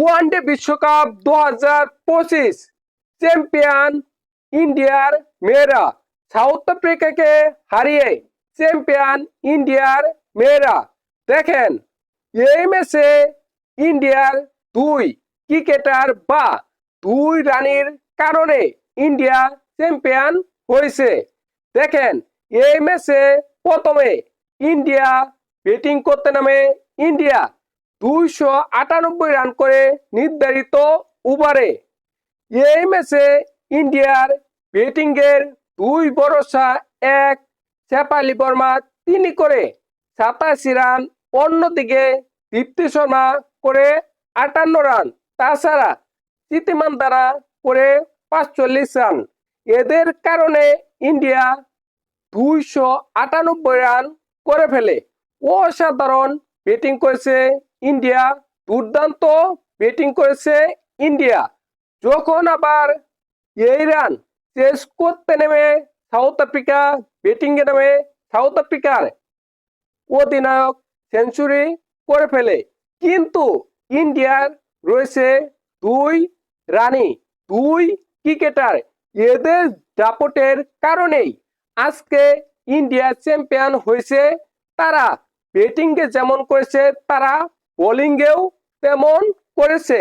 One day বিশ্বকাপ দু হাজার পঁচিশ চ্যাম্পিয়ন ইন্ডিয়ার মেয়েরা, সাউথ আফ্রিকাকে হারিয়ে চ্যাম্পিয়ন ইন্ডিয়ার মেয়েরা। দেখেন, এই ম্যাচে ইন্ডিয়ার দুই ক্রিকেটার বা দুই রানীর কারণে ইন্ডিয়া চ্যাম্পিয়ন হয়েছে। দেখেন, এই ম্যাচে প্রথমে ইন্ডিয়া ব্যাটিং করতে নামে ইন্ডিয়া। দুইশো আটানব্বই রান করে নির্ধারিত ওভারে। এই ম্যাচে ইন্ডিয়ার ব্যাটিং এর দুই ভরসা, এক শেফালি বর্মা, তিনি করে সাতাশি রান, অন্যদিকে দীপ্তি শর্মা করে আটান্ন রান। তাছাড়া চিতিমান দ্বারা করে পাঁচচল্লিশ রান। এদের কারণে ইন্ডিয়া দুইশো আটানব্বই রান করে ফেলে। অসাধারণ ব্যাটিং করেছে ইন্ডিয়া দুর্দান্ত ব্যাটিং করেছে ইন্ডিয়া। যখন আবার এই রান শেষ করতে নেমে সাউথ আফ্রিকা ব্যাটিং এ নেমে সাউথ আফ্রিকার অধিনায়ক সেঞ্চুরি করে ফেলে। কিন্তু ইন্ডিয়ার রয়েছে দুই রানী, দুই ক্রিকেটার। এদের দাপটের কারণেই আজকে ইন্ডিয়া চ্যাম্পিয়ন হয়েছে তারা। ব্যাটিংয়ে যেমন করেছে তারা বোলিংয়েও তেমন করেছে।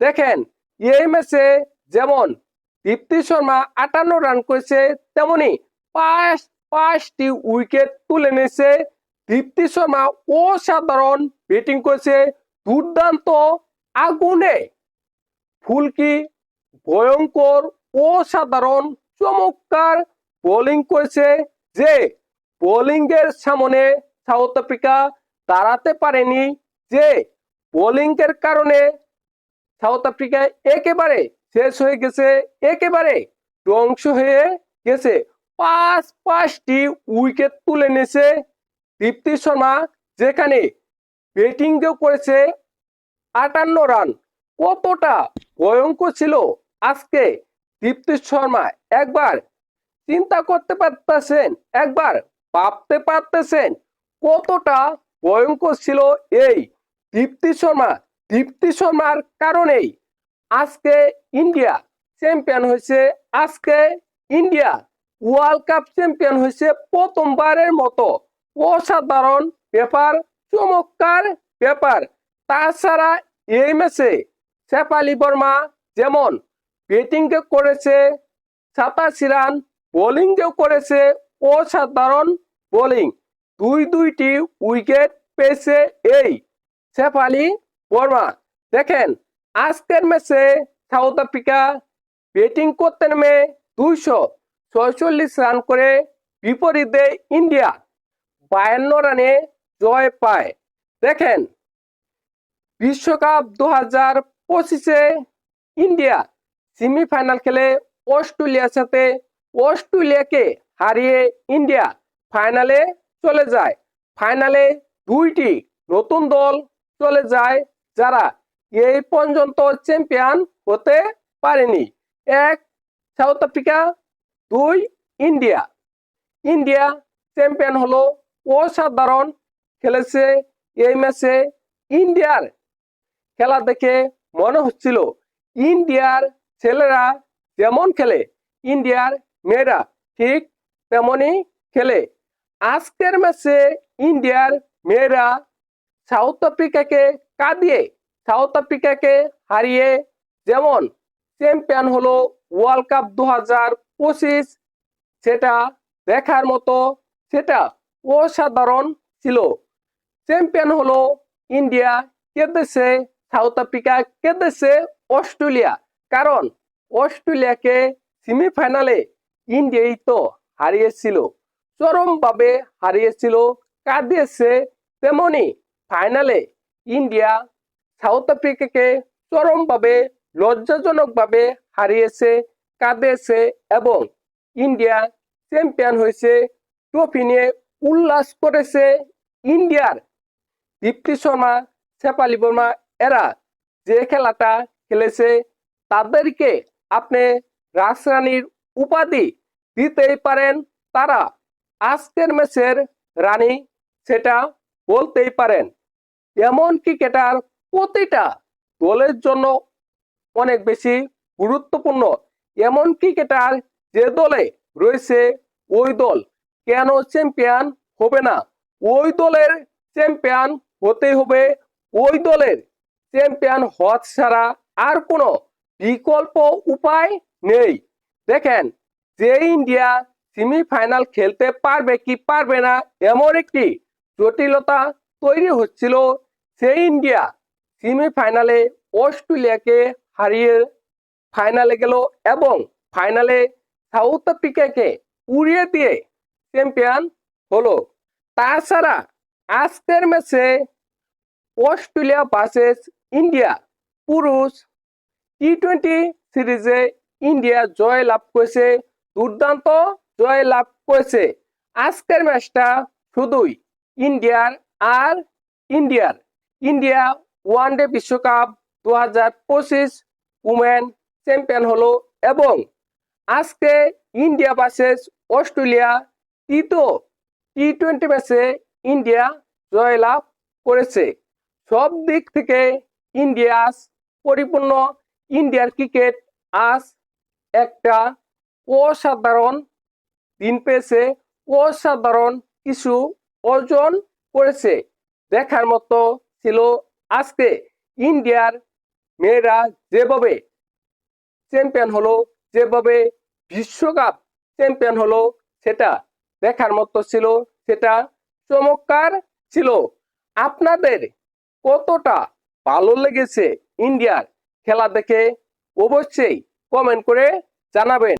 দেখেন এই ম্যাচে যেমন দীপ্তি শর্মা আটান্ন রান করেছে, তেমনি পাঁচ, পাঁচটি উইকেট তুলে নিয়েছে। দীপ্তি শর্মা অসাধারণ ব্যাটিং করেছে, দুর্দান্ত আগুনে। ফুলকি ভয়ঙ্কর, অসাধারণ, চমৎকার বোলিং করেছে যে বোলিংয়ের সামনে সাউথ আফ্রিকা দাঁড়াতে পারেনি যে বোলিং এর কারণে সাউথ আফ্রিকা একেবারে শেষ হয়ে গেছে, একেবারে ধ্বংস হয়ে গেছে। পাঁচ পাঁচটি উইকেট তুলে নিয়েছে দীপ্তি শর্মা, যেখানে ব্যাটিংও করেছে আটান্ন রান কতটা ভয়ঙ্কর ছিল আজকে দীপ্তি শর্মা। একবার চিন্তা করতে পারতেছেন, একবার ভাবতে পারতেছেন কতটা ভয়ঙ্কর ছিল এই দীপ্তি শর্মা, দীপ্তি শর্মার কারণেই আজকে ইন্ডিয়া চ্যাম্পিয়ন হয়েছে। আজকে ইন্ডিয়া ওয়ার্ল্ড কাপ চ্যাম্পিয়ন হয়েছে প্রথমবারের মতো। অসাধারণ ব্যাপার, চমৎকার ব্যাপার। তাছাড়া এই ম্যাচে শেফালি বর্মা যেমন ব্যাটিংকে করেছে, সাতাশি রান বোলিংকেও করেছে, অসাধারণ বোলিং দুই দুইটি উইকেট পেয়েছে এই শেফালি বর্মা দেখেন, আজকের ম্যাচে সাউথ আফ্রিকা ব্যাটিং করতে নেমে দুইশো ছয়চল্লিশ রান করে বিপরীতে ইন্ডিয়া বায়ান্ন রানে জয় পায়। দেখেন, বিশ্বকাপ দু হাজার পঁচিশে ইন্ডিয়া সেমিফাইনাল খেলে অস্ট্রেলিয়ার সাথে অস্ট্রেলিয়াকে হারিয়ে ইন্ডিয়া ফাইনালে চলে যায়। ফাইনালে দুইটি নতুন দল চলে যায় যারা? এই পর্যন্ত চ্যাম্পিয়ন হতে পারেনি। এক, সাউথ আফ্রিকা। দুই, ইন্ডিয়া। ইন্ডিয়া চ্যাম্পিয়ন হলো অসাধারণ, খেলেছে এই ম্যাচে ইন্ডিয়ার। খেলা দেখে মনে হচ্ছিল ইন্ডিয়ার ছেলেরা যেমন খেলে, ইন্ডিয়ার মেয়েরা ঠিক তেমনই খেলে। আজকের ম্যাচে ইন্ডিয়ার মেয়েরা সাউথ আফ্রিকাকে কাঁদিয়ে, সাউথ আফ্রিকাকে হারিয়ে যেমন চ্যাম্পিয়ন হলো ওয়ার্ল্ড কাপ দু হাজার পঁচিশ, সেটা দেখার মতো সেটা অসাধারণ ছিল। চ্যাম্পিয়ন হলো ইন্ডিয়া কেঁদেছে সাউথ আফ্রিকা কেঁদেছে অস্ট্রেলিয়া। কারণ অস্ট্রেলিয়াকে সেমিফাইনালে ইন্ডিয়াই তো হারিয়েছিল। চরমভাবে হারিয়েছিল, কাঁদিয়েছে তেমনি ফাইনালে ইন্ডিয়া সাউথ আফ্রিকাকে চরমভাবে লজ্জাজনকভাবে হারিয়েছে, কাঁদেছে এবং ইন্ডিয়া চ্যাম্পিয়ন হয়েছে। ট্রফি নিয়ে উল্লাস করেছে ইন্ডিয়ার দীপ্তি শর্মা, শেফালি বর্মা এরা। যে খেলাটা খেলেছে, তাদেরকে আপনি রাজরানীর উপাধি দিতেই পারেন তারা। আজকের ম্যাচের রানী, সেটা বলতেই পারেন। এমন ক্রিকেটার প্রতিটা দলের জন্য অনেক বেশি গুরুত্বপূর্ণ। এমন ক্রিকেটার যে দলে রয়েছে, ওই দল কেন চ্যাম্পিয়ন হবে না? ওই দলের চ্যাম্পিয়ন হতে হবে, ওই দলের চ্যাম্পিয়ন হওয়া ছাড়া আর কোনো বিকল্প উপায় নেই। দেখেন, যে ইন্ডিয়া সেমিফাইনাল খেলতে পারবে কি পারবে না, এমন একটি জটিলতা তৈরি হচ্ছিল সেই ইন্ডিয়া সেমিফাইনালে অস্ট্রেলিয়াকে হারিয়ে ফাইনালে গেল এবং ফাইনালে সাউথ আফ্রিকাকে উড়িয়ে দিয়ে চ্যাম্পিয়ন হলো। তাছাড়া আজকের ম্যাচে অস্ট্রেলিয়া ভার্সেস ইন্ডিয়া। পুরুষ টি টোয়েন্টি সিরিজে ইন্ডিয়া জয় লাভ করেছে, দুর্দান্ত জয় লাভ করেছে। আজকের ম্যাচটা শুধুই ইন্ডিয়ার আর ইন্ডিয়ার। ইন্ডিয়া ওয়ান ডে বিশ্বকাপ দু হাজার পঁচিশ উমেন চ্যাম্পিয়ন হলো এবং আজকে ইন্ডিয়া ভার্সেস অস্ট্রেলিয়া তৃতীয় টি টোয়েন্টি ম্যাচে ইন্ডিয়া জয়লাভ করেছে। সব দিক থেকে ইন্ডিয়া পরিপূর্ণ। ইন্ডিয়ার ক্রিকেট আজ একটা অসাধারণ দিন পেয়েছে। অসাধারণ কিছু অর্জন করেছে। দেখার মতো ছিল আজকে ইন্ডিয়ার মেয়েরা যেভাবে চ্যাম্পিয়ন হলো, যেভাবে বিশ্বকাপ চ্যাম্পিয়ন হলো, সেটা দেখার মতো ছিল, সেটা চমৎকার ছিল। আপনাদের কতটা ভালো লেগেছে ইন্ডিয়ার খেলা দেখে অবশ্যই কমেন্ট করে জানাবেন।